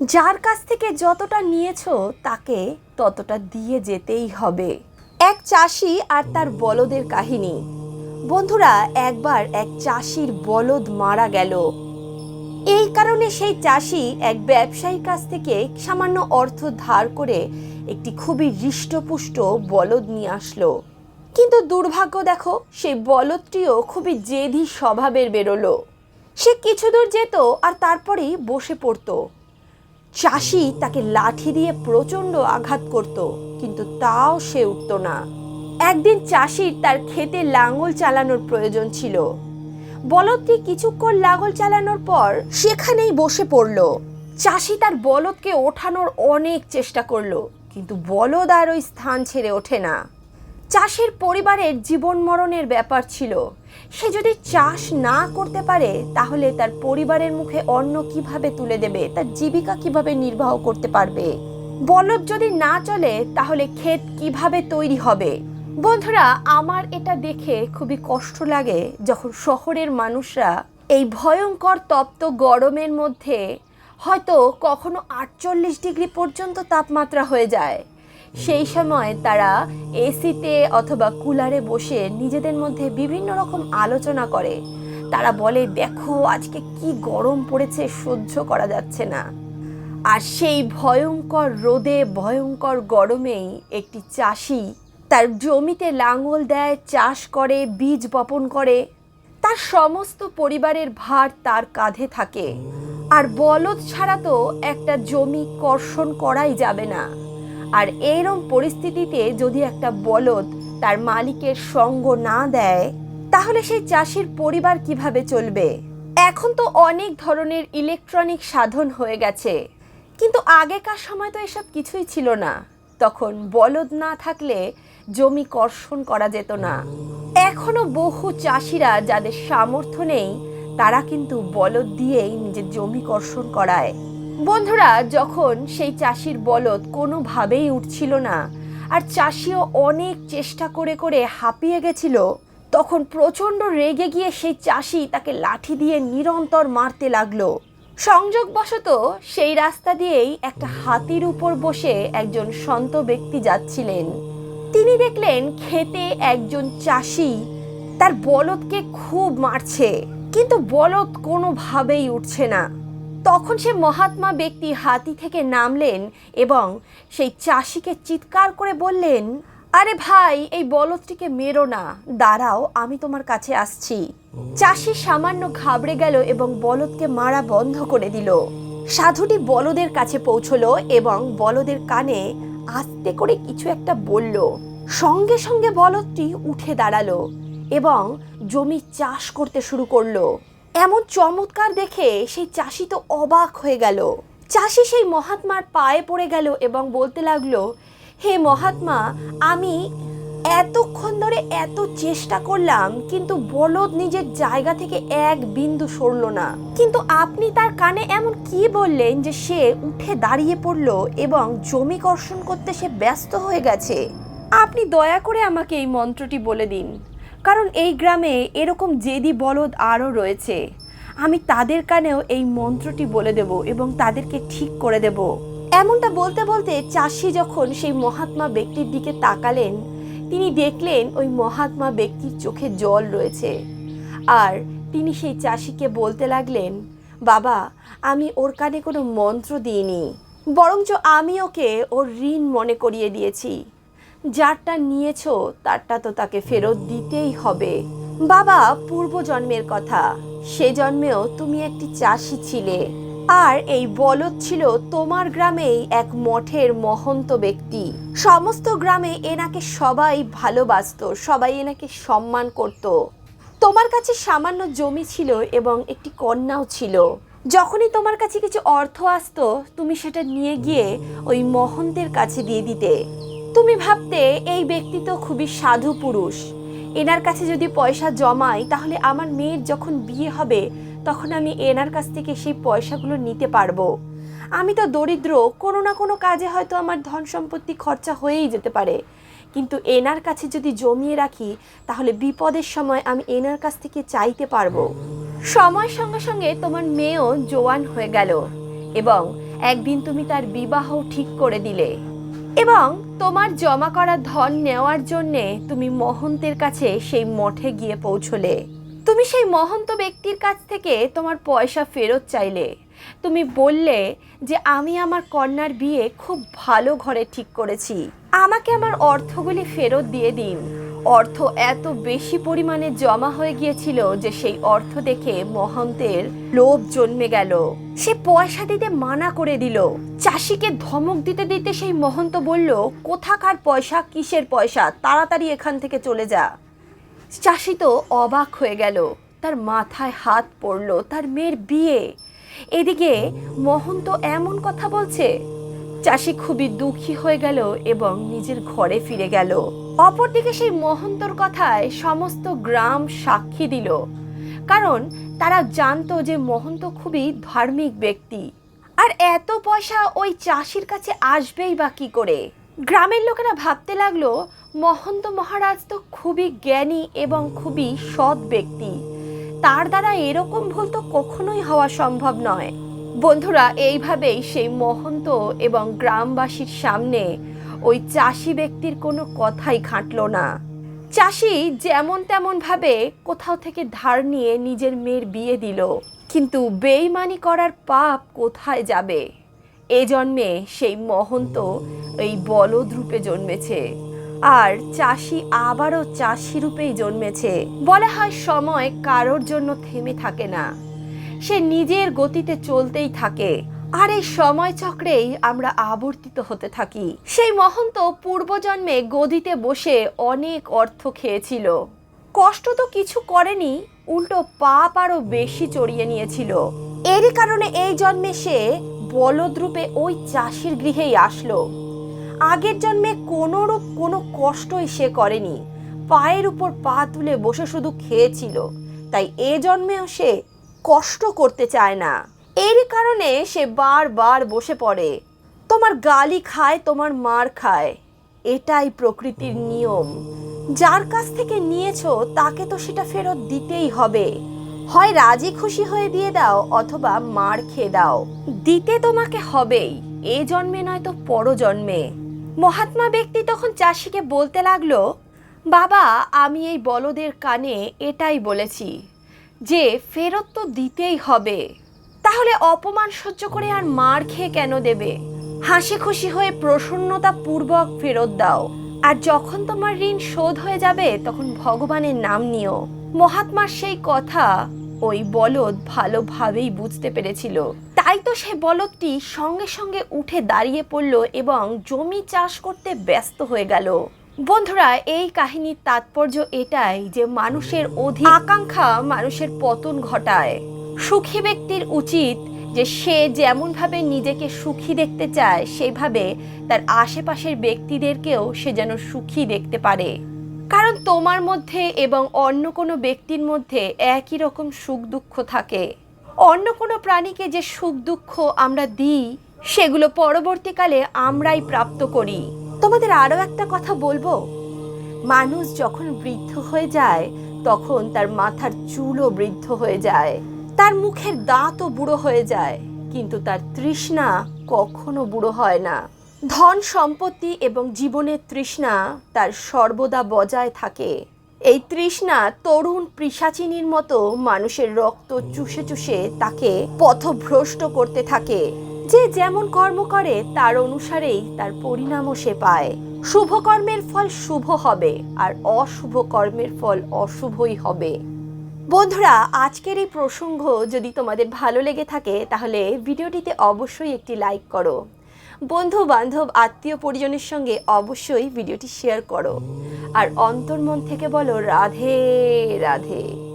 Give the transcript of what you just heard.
যার কাছ থেকে যতটা নিয়েছো, তাকে ততটা দিয়ে যেতেই হবে। এক চাষি আর তার বলদের কাহিনী। বন্ধুরা, একবার এক চাষির বলদ মারা গেল। এই কারণে সেই চাষি এক ব্যবসায়ীর কাছ থেকে সামান্য অর্থ ধার করে একটি খুবই হৃষ্টপুষ্ট বলদ নিয়ে আসলো। কিন্তু দুর্ভাগ্য দেখো, সেই বলদটিও খুবই জেদি স্বভাবের বেরোলো। সে কিছু দূর যেত আর তারপরেই বসে পড়তো। চাষি তাকে লাঠি দিয়ে প্রচণ্ড আঘাত করত, কিন্তু তাও সে উঠত না। একদিন চাষির তার ক্ষেতে লাঙল চালানোর প্রয়োজন ছিল। বলদটি কিছুক্ষণ লাঙল চালানোর পর সেখানেই বসে পড়ল। চাষি তার বলদকে ওঠানোর অনেক চেষ্টা করল, কিন্তু বলদ আর ওই স্থান ছেড়ে ওঠে না। চাষের পরিবারের জীবন মরণের ব্যাপার ছিল। সে যদি চাষ না করতে পারে, তাহলে তার পরিবারের মুখে অন্ন কীভাবে তুলে দেবে, তার জীবিকা কীভাবে নির্বাহ করতে পারবে? বলদ যদি না চলে, তাহলে ক্ষেত কীভাবে তৈরি হবে? বন্ধুরা, আমার এটা দেখে খুবই কষ্ট লাগে যখন শহরের মানুষরা এই ভয়ঙ্কর তপ্ত গরমের মধ্যে হয়তো কখনো আটচল্লিশ ডিগ্রি পর্যন্ত তাপমাত্রা হয়ে যায়। সেই সময় তারা এসিতে অথবা কুলারে বসে নিজেদের মধ্যে বিভিন্ন রকম আলোচনা করে। তারা বলে, দেখো, আজকে কি গরম পড়েছে, সহ্য করা যাচ্ছে না। আর সেই ভয়ঙ্কর রোদে, ভয়ঙ্কর গরমেই একটি চাষি তার জমিতে লাঙল দেয়, চাষ করে, বীজ বপন করে। তার সমস্ত পরিবারের ভার তার কাঁধে থাকে। আর বলদ ছাড়া তো একটা জমি কর্ষণ করাই যাবে না। আর এইরম পরিস্থিতিতে যদি একটা বলদ তার মালিকের সঙ্গ না দেয়, তাহলে সেই চাষির পরিবার কীভাবে চলবে? এখন তো অনেক ধরনের ইলেকট্রনিক সাধন হয়ে গেছে। কিন্তু আগেকার সময় তো এসব কিছুই ছিল না। তখন বলদ না থাকলে জমি কর্ষণ করা যেত না। এখনও বহু চাষিরা যাদের সামর্থ্য নেই, তারা কিন্তু বলদ দিয়েই নিজের জমি কর্ষণ করায়। বন্ধুরা, যখন সেই চাষির বলদ কোনোভাবেই উঠছিল না, আর চাষিও অনেক চেষ্টা করে করে হাঁপিয়ে গেছিল, তখন প্রচণ্ড রেগে গিয়ে সেই চাষি তাকে লাঠি দিয়ে নিরন্তর মারতে লাগল। সংযোগবশত সেই রাস্তা দিয়েই একটা হাতির উপর বসে একজন সন্ত ব্যক্তি যাচ্ছিলেন। তিনি দেখলেন খেতে একজন চাষি তার বলদকে খুব মারছে, কিন্তু বলদ কোনোভাবেই উঠছে না। তখন সে মহাত্মা ব্যক্তি হাতি থেকে নামলেন এবং সেই চাষিকে চিৎকার করে বললেন, আরে ভাই, এই বলদটিকে মেরো না। দাঁড়াও, আমি তোমার কাছে আসছি। চাষি সামান্য ঘাবড়ে গেল এবং বলদকে মারা বন্ধ করে দিল। সাধুটি বলদের কাছে পৌঁছলো এবং বলদের কানে আস্তে করে কিছু একটা বলল। সঙ্গে সঙ্গে বলদটি উঠে দাঁড়াল এবং জমি চাষ করতে শুরু করল। এমন চমৎকার দেখে সেই চাষি তো অবাক হয়ে গেল। চাষি সেই মহাত্মার পায়ে পড়ে গেল এবং বলতে লাগল, হে মহাত্মা, আমি এতক্ষণ ধরে এত চেষ্টা করলাম, কিন্তু বলদ নিজের জায়গা থেকে এক বিন্দু সরল না। কিন্তু আপনি তার কানে এমন কি বললেন যে সে উঠে দাঁড়িয়ে পড়ল এবং জমি কর্ষণ করতে সে ব্যস্ত হয়ে গেছে? আপনি দয়া করে আমাকে এই মন্ত্রটি বলে দিন। কারণ এই গ্রামে এরকম জেদি বলদ আরও রয়েছে। আমি তাদের কানেও এই মন্ত্রটি বলে দেব এবং তাদেরকে ঠিক করে দেব। এমনটা বলতে বলতে চাষি যখন সেই মহাত্মা ব্যক্তির দিকে তাকালেন, তিনি দেখলেন ওই মহাত্মা ব্যক্তির চোখে জল রয়েছে। আর তিনি সেই চাষিকে বলতে লাগলেন, বাবা, আমি ওর কানে কোনো মন্ত্র দিইনি, বরঞ্চ আমি ওকে ওর ঋণ মনে করিয়ে দিয়েছি। যারটা নিয়েছো, তারটা তো তাকে ফেরত দিতেই হবে। বাবা পূর্বজন্মের কথা। সে জন্মেও তুমি একটি চাষি ছিলে। আর এই বলদ ছিল তোমার গ্রামেই এক মঠের মহন্ত ব্যক্তি। সমস্ত গ্রামে এনাকে সবাই ভালোবাসতো, সবাই এনাকে সম্মান করত। তোমার কাছে সামান্য জমি ছিল এবং একটি কন্যাও ছিল। যখনই তোমার কাছে কিছু অর্থ আসতো, তুমি সেটা নিয়ে গিয়ে ওই মহন্তের কাছে দিয়ে দিতে। তুমি ভাবতে এই ব্যক্তি তো খুবই সাধু পুরুষ। এনার কাছে যদি পয়সা জমাই, তাহলে আমার মেয়ের যখন বিয়ে হবে, তখন আমি এনার কাছ থেকে সেই পয়সাগুলো নিতে পারব। আমি তো দরিদ্র, কোনো না কোনো কাজে হয়তো আমার ধন সম্পত্তি খরচা হয়েই যেতে পারে। কিন্তু এনার কাছে যদি জমিয়ে রাখি, তাহলে বিপদের সময় আমি এনার কাছ থেকে চাইতে পারব। সময়ের সঙ্গে সঙ্গে তোমার মেয়েও জোয়ান হয়ে গেল, এবং একদিন তুমি তার বিবাহ ঠিক করে দিলে। এবং তোমার জমা করা ধন নেওয়ার জন্যে তুমি মহন্তের কাছে সেই মঠে গিয়ে পৌঁছলে। তুমি সেই মহন্ত ব্যক্তির কাছ থেকে তোমার পয়সা ফেরত চাইলে। তুমি বললে যে আমি আমার কন্যার বিয়ে খুব ভালো ঘরে ঠিক করেছি। আমাকে আমার অর্থগুলি ফেরত দিয়ে দিন। অর্থ এত বেশি পরিমাণে জমা হয়ে গিয়েছিল যে সেই অর্থ দেখে মহন্তের লোভ জন্মে গেল। সে পয়সা দিতে মানা করে দিল। চাষিকে ধমক দিতে দিতে সেই মহন্ত বলল, কোথাকার পয়সা? কিসের পয়সা? তাড়াতাড়ি এখান থেকে চলে যা। চাষি তো অবাক হয়ে গেল। তার মাথায় হাত পড়ল, তার মেয়ের বিয়ে। এদিকে মহন্ত এমন কথা বলছে। চাষি খুবই দুঃখী হয়ে গেল এবং নিজের ঘরে ফিরে গেল। অপরদিকে সেই মহন্তর কথায় সমস্ত গ্রাম সাক্ষী দিল। কারণ তারা জানতো যে মহন্ত খুবই ধার্মিক ব্যক্তি। আর এত পয়সা ওই চাষির কাছে আসবেই বা কি করে? গ্রামের লোকেরা ভাবতে লাগল, মহন্ত মহারাজ তো খুবই জ্ঞানী এবং খুবই সৎ ব্যক্তি। তার দ্বারা এরকম ভুল তো কখনোই হওয়া সম্ভব নয়। বন্ধুরা, এইভাবেই সেই মহন্ত এবং গ্রামবাসীর সামনে ওই চাষি ব্যক্তির কোনো কথাই খাটলো না। চাষি যেমন তেমন ভাবে কোথাও থেকে ধার নিয়ে নিজের মেয়ের বিয়ে দিল, কিন্তু বেইমানি করার পাপ কোথায় যাবে? এ জন্মে সেই মহন্ত এই বলদ রূপে জন্মেছে, আর চাষি আবারও চাষি রূপেই জন্মেছে। বলা হয় সময় কারোর জন্য থেমে থাকে না, সে নিজের গতিতে চলতেই থাকে আর এই সময় চক্রেই আমরা আবর্তিত হতে থাকি। সেই মহন্ত পূর্বজন্মে গদিতে বসে অনেক অর্থ খেয়েছিল। কষ্ট তো কিছু করেনি, উল্টো পাপ আরও বেশি চড়িয়ে নিয়েছিল। এরই কারণে এই জন্মে সে বলদ রূপে ওই চাষির গৃহেই আসলো। আগের জন্মে কোনো রূপ কোনো কষ্টই সে করেনি। পায়ের উপর পা তুলে বসে শুধু খেয়েছিল। তাই এ জন্মেও সে কষ্ট করতে চায় না। এর কারণে সে বারবার বসে পড়ে। তোমার গালি খায়, তোমার মার খায়। এটাই প্রকৃতির নিয়ম। যার কাছ থেকে নিয়েছো, তাকে তো সেটা ফেরত দিতেই হবে। হয় রাজি খুশি হয়ে দিয়ে দাও, অথবা মার খেয়ে দাও। দিতে তোমাকে হবেই। এ জন্মে নয় তো পরজন্মে। মহাত্মা ব্যক্তি তখন চাষিকে বলতে লাগল, বাবা, আমি এই বলদের কানে এটাই বলেছি, যে ফেরত তো দিতেই হবে। তাহলে অপমান সহ্য করে আর মার খেয়ে কেন দেবে? হাসি খুশি হয়ে প্রসন্নতা পূর্বক ফেরত দাও। আর যখন তোমার ঋণ শোধ হয়ে যাবে, তখন ভগবানের নাম নিও। মহাত্মার সেই কথা ওই বলদ ভালোভাবেই বুঝতে পেরেছিল। তাই তো সে বলদটি সঙ্গে সঙ্গে উঠে দাঁড়িয়ে পড়ল এবং জমি চাষ করতে ব্যস্ত হয়ে গেল। বন্ধুরা, এই কাহিনীর তাৎপর্য এটাই যে মানুষের অধিক আকাঙ্ক্ষা মানুষের পতন ঘটায়। সুখী ব্যক্তির উচিত যে সে যেমনভাবে নিজেকে সুখী দেখতে চায়, সেভাবে তার আশেপাশের ব্যক্তিদেরকেও সে যেন সুখী দেখতে পারে। কারণ তোমার মধ্যে এবং অন্য কোনো ব্যক্তির মধ্যে একই রকম সুখ দুঃখ থাকে। অন্য কোনো প্রাণীকে যে সুখ দুঃখ আমরা দিই, সেগুলো পরবর্তীকালে আমরাই প্রাপ্ত করি। তোমাদের আরও একটা কথা বলব? মানুষ যখন বৃদ্ধ হয়ে যায়, তখন তার মাথার চুলও বৃদ্ধ হয়ে যায়। তার মুখের দাঁতও বুড়ো হয়ে যায়, কিন্তু তার তৃষ্ণা কখনো বুড়ো হয় না। ধন সম্পত্তি এবং জীবনের তৃষ্ণা তার সর্বদা বজায় থাকে। এই তৃষ্ণা তরুণ পিসাচিনীর মতো মানুষের রক্ত চুষে চুষে তাকে পথভ্রষ্ট করতে থাকে। যে যেমন কর্ম করে, তার অনুসারেই তার পরিণামও সে পায়। শুভ কর্মের ফল শুভ হবে, আর অশুভ কর্মের ফল অশুভই হবে। বন্ধুরা, আজকের এই প্রসঙ্গ যদি তোমাদের ভালো লেগে থাকে, তাহলে ভিডিওটিতে অবশ্যই একটি লাইক করো। বন্ধু, বান্ধব, আত্মীয় পরিজনের সঙ্গে অবশ্যই ভিডিওটি শেয়ার করো। আর অন্তর্মন থেকে বলো, রাধে রাধে।